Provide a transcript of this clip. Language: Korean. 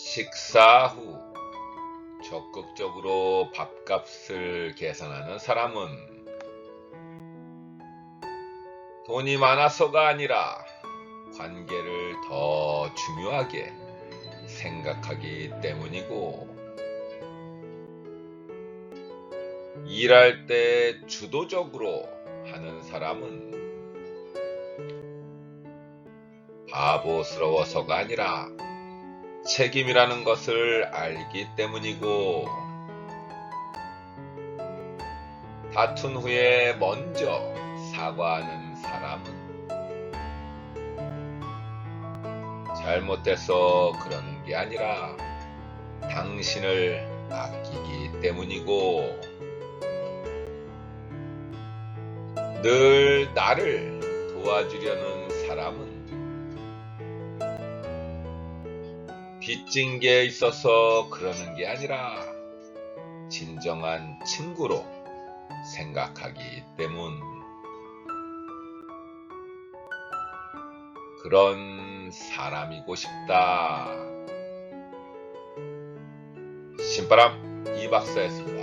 식사 후 적극적으로 밥값을 계산하는 사람은 돈이 많아서가 아니라 관계를 더 중요하게 생각하기 때문이고 일할 때 주도적으로 하는 사람은 바보스러워서가 아니라 책임이라는 것을 알기 때문이고 다툰 후에 먼저 사과하는 사람은 잘못해서 그러는 게 아니라 당신을 아끼기 때문이고 늘 나를 도와주려는 사람은 빚진 게 있어서 그러는 게 아니라 진정한 친구로 생각하기 때문 그런 사람이고 싶다. 신바람 이 박사였습니다.